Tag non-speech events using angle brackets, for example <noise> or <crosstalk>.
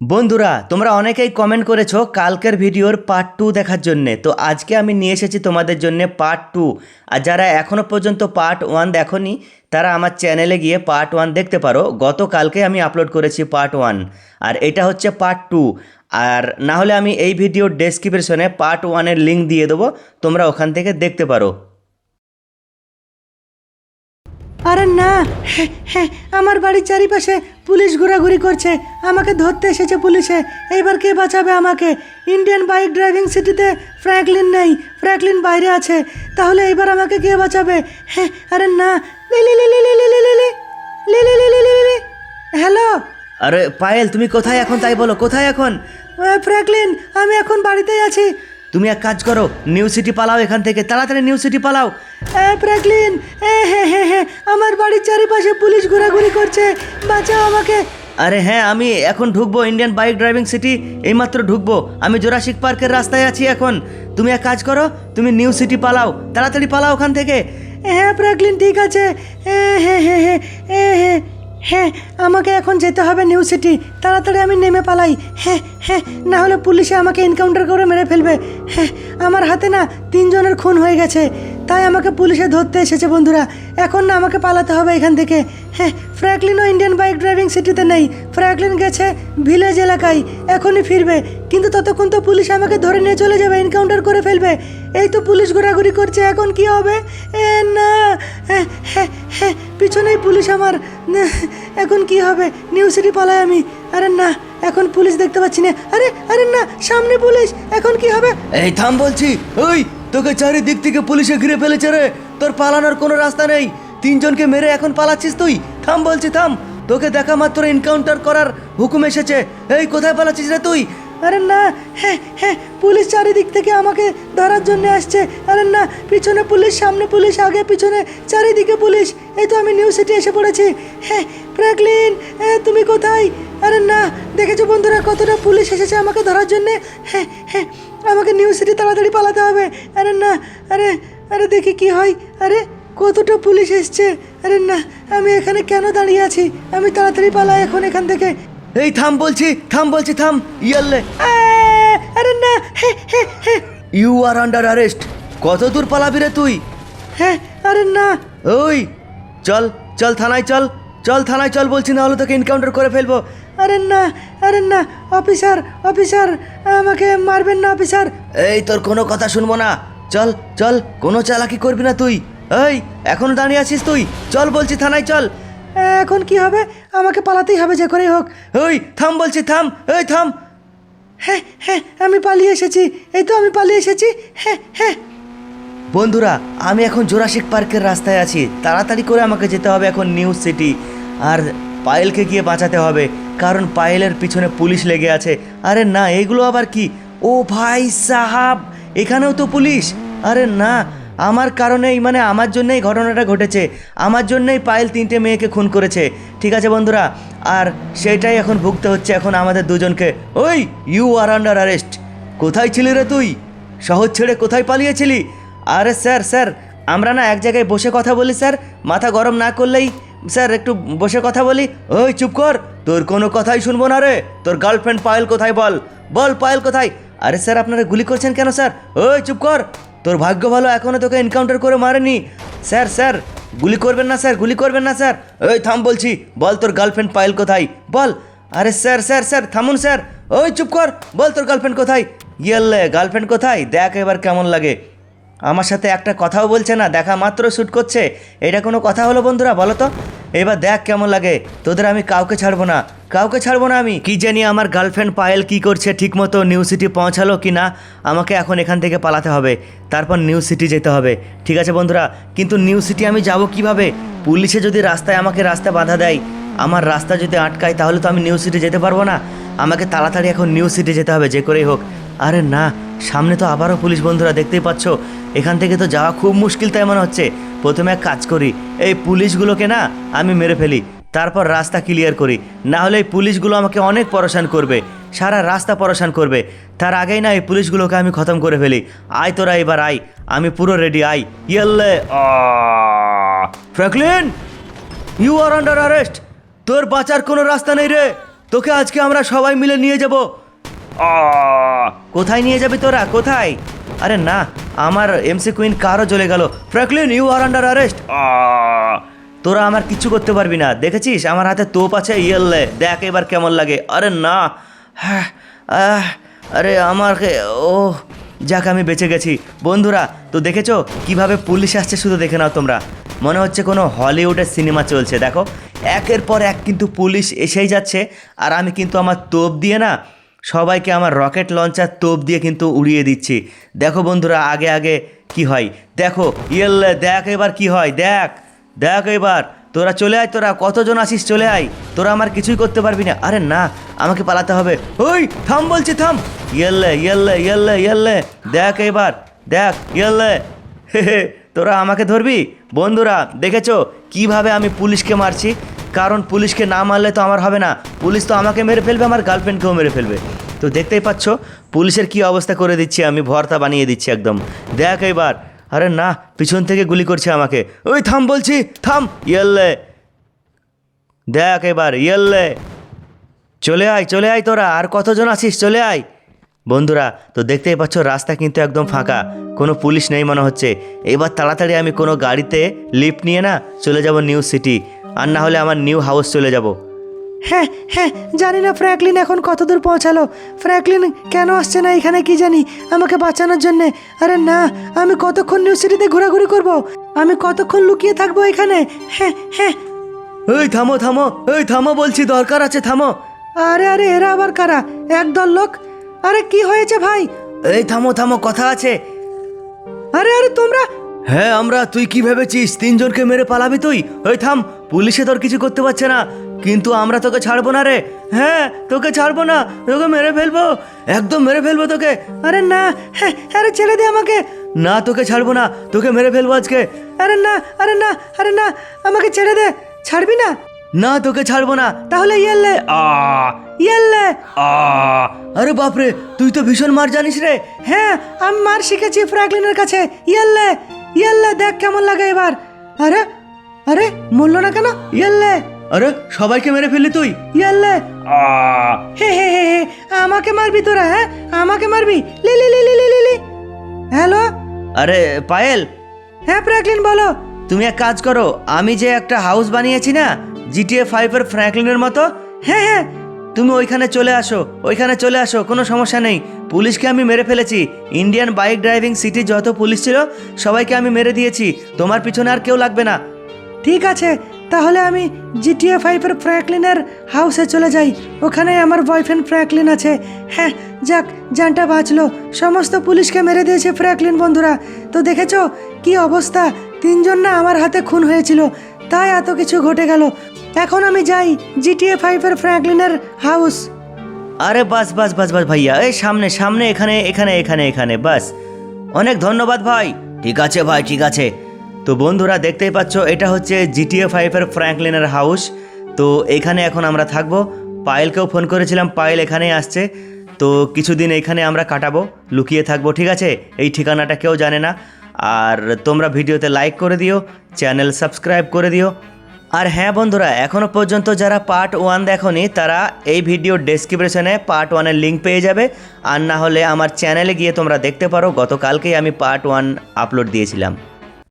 বন্ধুরা, তোমরা অনেকেই কমেন্ট করেছ কালকের ভিডিওর পার্ট টু দেখার জন্যে। তো আজকে আমি নিয়ে এসেছি তোমাদের জন্য পার্ট টু আর যারা এখনও পর্যন্ত পার্ট ওয়ান দেখোনি, তারা আমার চ্যানেলে গিয়ে পার্ট ওয়ান দেখতে পারো। গতকালকে আমি আপলোড করেছি পার্ট ওয়ান আর এটা হচ্ছে পার্ট টু আর না হলে আমি এই ভিডিওর ডেসক্রিপশনে পার্ট ওয়ানের লিঙ্ক দিয়ে দেবো। তোমরা ওখান থেকে দেখতে পারো। আরে না হ্যাঁ আমার বাড়ির চারিপাশে পুলিশ ঘোরাঘুরি করছে আমাকে ধরতে এসেছে পুলিশে এইবার কে বাঁচাবে আমাকে ইন্ডিয়ান বাইক ড্রাইভিং সিটিতে ফ্র্যাঙ্কলিন নেই ফ্র্যাঙ্কলিন বাইরে আছে তাহলে এইবার আমাকে কে বাঁচাবে হ্যাঁ আরে না হ্যালো আরে পায়েল তুমি কোথায় এখন তাই বলো কোথায় এখন ফ্র্যাঙ্কলিন আমি এখন বাড়িতেই আছি তুমি এক কাজ করো নিউ সিটি পালাও এখান থেকে, তাড়াতাড়ি নিউ সিটি পালাও। ফ্র্যাঙ্কলিন হ্যাঁ হ্যাঁ হ্যাঁ আমার বাড়ির চারিপাশে পুলিশ ঘোরাঘুরি করছে, বাঁচাও আমাকে। আরে হ্যাঁ আমি এখন ঢুকবো ইন্ডিয়ান বাইক ড্রাইভিং সিটি এইমাত্র ঢুকবো। আমি জোরাসিক পার্কের রাস্তায় আছি এখন। তুমি এক কাজ করো, তুমি নিউ সিটি পালাও, তাড়াতাড়ি পালাও ওখান থেকে। হ্যাঁ ফ্র্যাঙ্কলিন ঠিক আছে। হ্যাঁ হ্যাঁ হ্যাঁ হ্যাঁ হ্যাঁ হ্যাঁ আমাকে এখন যেতে হবে নিউ সিটি। তাড়াতাড়ি আমি নেমে পালাই। হ্যাঁ হ্যাঁ না হলে পুলিশে আমাকে এনকাউন্টার করে মেরে ফেলবে। হ্যাঁ আমার হাতে না তিনজনের খুন হয়ে গেছে। তাই আমাকে পুলিশে ধরতে এসেছে বন্ধুরা। এখন না আমাকে পালাতে হবে এখান থেকে। হ্যাঁ ফ্র্যাঙ্কলিনও ইন্ডিয়ান বাইক ড্রাইভিং সিটিতে নেই। ফ্র্যাঙ্কলিন গেছে ভিলেজ এলাকায়, এখনই ফিরবে। কিন্তু ততক্ষণ তো পুলিশ আমাকে ধরে নিয়ে চলে যাবে, এনকাউন্টার করে ফেলবে। এই তো পুলিশ ঘোরাঘুরি করছে, এখন কি হবে? না হ্যাঁ হ্যাঁ হ্যাঁ পিছনেই পুলিশ আমার। না, এখন কি হবে? নিউ সিটি পালাই আমি। আরে না এখন পুলিশ দেখতে পাচ্ছি না। আরে আরে না সামনে পুলিশ। এখন কি হবে? এই থাম বলছি। ওই তোকে চারিদিক থেকে পুলিশে ঘিরে ফেলেছে রে। তোর পালানোর কোনো রাস্তা নেই। তিনজনকে মেরে এখন পালাচ্ছিস তুই। থাম বলছি থাম। তোকে দেখা মাত্র এনকাউন্টার করার হুকুম এসেছে। এই কোথায় পালাচ্ছিস রে তুই? আরে না হ্যাঁ হ্যাঁ পুলিশ চারিদিক থেকে আমাকে ধরার জন্য আসছে। আরে না, পিছনে পুলিশ, সামনে পুলিশ, আগে পিছনে, চারিদিকে পুলিশ। এই তো আমি নিউ সিটি এসে পড়েছি। হ্যাঁ ফ্র্যাঙ্কলিন তুমি কোথায়? আরে না, দেখেছ বন্ধুরা কতটা পুলিশ এসেছে আমাকে ধরার জন্যে? হ্যাঁ হ্যাঁ আমাকে নিউ সিটি তাড়াতাড়ি পালাতে হবে। আরে না, আরে আরে দেখি কি হয়। আরে, কতটা পুলিশ এসছে। আরে না, আমি এখানে কেন দাঁড়িয়ে আছি? আমি তাড়াতাড়ি পালাই এখন এখান থেকে। এই থাম বলছি থাম বলছি থাম। ইয়াল্লে। আ, আরে না ইউ আর আন্ডার অ্যারেস্ট কত দূর পালাবি রে তুই? হ্যাঁ আরে না। ওই চল চল থানায় চল। চল থানায় চল বলছি না হলে তোকে এনকাউন্টার করে ফেলব। আরে না আরে না অফিসার অফিসার আমাকে মারবেন না অফিসার এই তোর কোনো কথা শুনব না। চল চল কোনো চালাকি করবি না তুই। এই এখনও দাঁড়িয়ে আছিস তুই? চল বলছি থানায় চল। এখন কি হবে? আমাকে পালাতেই হবে যে করেই হোক। ওই থাম বলছি থাম। ওই থাম। হ্যাঁ হ্যাঁ আমি পালিয়ে এসেছি। এই তো আমি পালিয়ে এসেছি। হ্যাঁ হ্যাঁ। বন্ধুরা আমি এখন জোরাসিক পার্কের রাস্তায় আছি। তাড়াতাড়ি করে আমাকে যেতে হবে এখন নিউ সিটি। আর পায়েলকে গিয়ে বাঁচাতে হবে কারণ পায়েলের পিছনে পুলিশ লেগে আছে। আরে না এগুলো আবার কি? ও ভাই সাহাব এখানেও তো পুলিশ? আরে না আমার কারণেই মানে আমার জন্যই ঘটনাটা ঘটেছে। আমার জন্যই পায়েল তিনটে মেয়েকে খুন করেছে। ঠিক আছে বন্ধুরা? আর সেটাই এখন ভুগতে হচ্ছে এখন আমাদের দুজনকে। ওই ইউ আর আন্ডার অ্যারেস্ট কোথায় ছিলি রে তুই? শহর ছেড়ে কোথায় পালিয়েছিলি? আরে স্যার স্যার, আমরা না এক জায়গায় বসে কথা বলি, স্যার। মাথা গরম না করলেই, স্যার, একটু বসে কথা বলি। ওই, চুপ কর। তোর কোনো কথাই শুনব না রে। তোর গার্লফ্রেন্ড পায়েল কোথায় বল? বল পায়েল কোথায়? আরে স্যার, আপনারা গুলি করছেন কেন, স্যার? ওই, চুপ কর। তোর ভাগ্য ভালো এখনও তোকে এনকাউন্টার করে মারেনি। স্যার স্যার, গুলি করবেন না, স্যার, গুলি করবেন না, স্যার। ওই থাম বলছি, বল তোর গার্লফ্রেন্ড পায়েল কোথায়? বল। আরে স্যার স্যার স্যার, থামুন, স্যার। ওই, চুপ কর, বল তোর গার্লফ্রেন্ড কোথায়? ইয়েলে গার্লফ্রেন্ড কোথায়? দেখ এবার কেমন লাগে। আমার সাথে একটা কথাও বলছে না, দেখা মাত্র শ্যুট করছে। এটা কোনো কথা হলো বন্ধুরা, বলো তো? এবার দেখ কেমন লাগে। তোদের আমি কাউকে ছাড়বো না। কাউকে ছাড়বো না আমি। কি জানি আমার গার্লফ্রেন্ড পায়েল কি করছে, ঠিকমতো নিউ সিটি পৌঁছালো কি না, আমাকে এখন এখান থেকে পালাতে হবে। তারপর নিউ সিটি যেতে হবে। ঠিক আছে বন্ধুরা, কিন্তু নিউ সিটি আমি যাব কীভাবে? পুলিশে যদি রাস্তায় আমাকে রাস্তা বাধা দেয়, আমার রাস্তা যদি আটকায়, তাহলে তো আমি নিউ সিটি যেতে পারব না। আমাকে তাড়াতাড়ি এখন নিউ সিটি যেতে হবে, যে করেই হোক। আরে না সামনে তো আবারও পুলিশ বন্ধুরা দেখতেই পাচ্ছ, এখান থেকে তো যাওয়া খুব মুশকিল তাই মনে হচ্ছে। প্রথমে এক কাজ করি, এই পুলিশগুলোকে না আমি মেরে ফেলি, তারপর রাস্তা ক্লিয়ার করি, না হলে এই পুলিশগুলো আমাকে অনেক পরেশান করবে, সারা রাস্তা পরেশান করবে। তার আগেই না এই পুলিশগুলোকে আমি খতম করে ফেলি। আয় তোরা এবার আয়, আমি পুরো রেডি আই ইয়েল্লে Franklin you are under arrest তোর বাঁচার কোনো রাস্তা নেই রে। তোকে আজকে আমরা সবাই মিলে নিয়ে যাব। কোথায় নিয়ে যাবি তোরা? কোথায়? আরে না আমার এমসি কুইন কারও চলে গেল। Franklin you are under arrest তোরা আমার কিচ্ছু করতে পারবি না দেখেছিস? আমার হাতে তোপ আছে ইয়েললে। দেখ এবার কেমন লাগে। আরে না। হ্যাঁ আরে আমাকে ও যাক আমি বেঁচে গেছি। বন্ধুরা তো দেখেছ? কীভাবে পুলিশ আসছে শুধু দেখে নাও তোমরা। মনে হচ্ছে কোনো হলিউডের সিনেমা চলছে। দেখো একের পর এক কিন্তু পুলিশ এসেই যাচ্ছে। আর আমি কিন্তু আমার তোপ দিয়ে না সবাইকে আমার রকেট লঞ্চার তোপ দিয়ে কিন্তু উড়িয়ে দিচ্ছি। দেখো বন্ধুরা আগে আগে কি হয়? দেখো ইয়েললে দেখ এবার কি হয়? দেখ দেখ এবার। তোরা চলে আয় তোরা কতজন আসিস চলে আয়। তোরা আমার কিছুই করতে পারবি না। আরে না আমাকে পালাতে হবে। ওই থাম বলছি থাম। ইয়েললে ইয়েললে ইয়েললে ইয়েললে দেখ এবার দেখ ইয়েললে। <laughs> হে হে, তোরা আমাকে ধরবি? বন্ধুরা দেখেছ কীভাবে আমি পুলিশকে মারছি? কারণ পুলিশকে না মারলে তো আমার হবে না। পুলিশ তো আমাকে মেরে ফেলবে, আমার গার্লফ্রেন্ডকেও মেরে ফেলবে। তো দেখতেই পাচ্ছ, পুলিশের কি অবস্থা করে দিচ্ছি আমি, ভর্তা বানিয়ে দিচ্ছি একদম। দেখ এবার আরে না, পিছন থেকে গুলি করছে আমাকে। ওই থাম বলছি, থাম, ইয়েললে। দেখ এবার ইয়েললে। চলে আয় চলে আয় তোরা, আর কতজন আছিস, চলে আয়। বন্ধুরা, তো দেখতেই পাচ্ছ, রাস্তা কিন্তু একদম ফাঁকা। কোনো পুলিশ নেই মনে হচ্ছে। এবার তাড়াতাড়ি আমি কোনো গাড়িতে লিফট নিয়ে না চলে যাব নিউ সিটি। আর না হলে আমার নিউ হাউস চলে যাব। হ্যাঁ হ্যাঁ জানি না ফ্র্যাঙ্কলিন এখন কত দূর পৌঁছালো। ফ্র্যাঙ্কলিন কেন আসছে না এখানে কি জানি? আমাকে বাঁচানোর জন্যে। আরে না আমি কতক্ষণ নিউ সিটিতে ঘোরাঘুরি করব? আমি কতক্ষণ লুকিয়ে থাকব এখানে? হ্যাঁ হ্যাঁ। এই থামো থামো এই থামো বলছি দরকার আছে থামো। আরে আরে এরা আবার কারা? একদল লোক? আরে কি হয়েছে ভাই? এই থামো থামো কথা আছে। আরে আরে তোমরা হ্যাঁ আমরা, তুই কি ভেবেছিস? তিনজনকে মেরে পালাবি তুই? ওই থাম, পুলিশে তোর কিছু করতে পারছে না। কিন্তু আমরা তোকে ছাড়বো না রে। হ্যাঁ তোকে ছাড়বো না। তোকে মেরে ফেলব। একদম মেরে ফেলব তোকে। আরে না হ্যাঁ আরে ছেড়ে দে আমাকে। না, তোকে ছাড়বো না। তোকে মেরে ফেলব আজকে। আরে না আরে না আরে না, আমাকে ছেড়ে দে। ছাড়বি না? না, তোকে ছাড়বো না। তাহলে ইয়েললে। আ ইয়েললে। আ, আরে বাপরে, তুই তো ভীষণ মার জানিস রে। হ্যাঁ আমি মার শিখেছি ফ্র্যাঙ্কলিনের কাছে। ইয়েললে। ইয়েললে দেখ কেমন লাগে এবার। আরে আরে মরলো না কেন? ইয়েললে। আরে সবাইকে মেরে ফেললি তুই। ইয়েললে। আ। হে হে হে হে আমাকে মারবি তোরা হ্যাঁ? আমাকে মারবি। লি লি লি লি লি লি লি। হ্যালো? আরে পায়েল। হ্যাঁ ফ্র্যাঙ্কলিন বলো। তুমি এক কাজ করো আমি যে একটা হাউস বানিয়েছি না জিটিএ ফাইভের ফ্র্যাঙ্কলিনের মতো? হ্যাঁ হ্যাঁ। তুমি ওইখানে চলে আসো, ওইখানে চলে আসো, কোনো সমস্যা নেই। পুলিশকে আমি মেরে ফেলেছি। ইন্ডিয়ান বাইক ড্রাইভিং সিটি যত পুলিশ ছিল, সবাইকে আমি মেরে দিয়েছি। তোমার পিছনে আর কেউ লাগবে না। ঠিক আছে, তাহলে আমি জিটিএ ফাইভের ফ্র্যাঙ্কলিনের হাউসে চলে যাই। ওখানে আমার বয়ফ্রেন্ড ফ্র্যাঙ্কলিন আছে। হ্যাঁ যাক, জানটা বাঁচলো। সমস্ত পুলিশকে মেরে দিয়েছে ফ্র্যাঙ্কলিন বন্ধুরা। তো দেখেছ কি অবস্থা? তিনজন না আমার হাতে খুন হয়েছিল। তাই এত কিছু ঘটে গেল। এখন আমি যাই জিটিএ ফাইভের ফ্র্যাঙ্কলিনের হাউস আরে বাস বাস বাস বাস ভাইয়া, এই সামনে সামনে, এখানে এখানে এখানে এখানে, বাস। অনেক ধন্যবাদ ভাই। ঠিক আছে ভাই, ঠিক আছে। তো বন্ধুরা, দেখতেই পাচ্ছ, এটা হচ্ছে জিটিএ ফাইভের ফ্র্যাঙ্কলিনের হাউস তো এখানে এখন আমরা থাকব। পায়েলকেও ফোন করেছিলাম, পায়েল এখানেই আসছে। তো কিছুদিন এখানে আমরা কাটাবো, লুকিয়ে থাকব, ঠিক আছে? এই ঠিকানাটা কেউ জানে না। আর তোমরা ভিডিওতে লাইক করে দিও, চ্যানেল সাবস্ক্রাইব করে দিও আর হ্যাঁ বন্ধুরা এখনও পর্যন্ত যারা পার্ট ওয়ান দেখনি, তারা এই ভিডিও ডেসক্রিপশনে পার্ট ওয়ানের লিঙ্ক পেয়ে যাবে। আর না হলে আমার চ্যানেলে গিয়ে তোমরা দেখতে পারো, গতকালকেই আমি পার্ট ওয়ান আপলোড দিয়েছিলাম।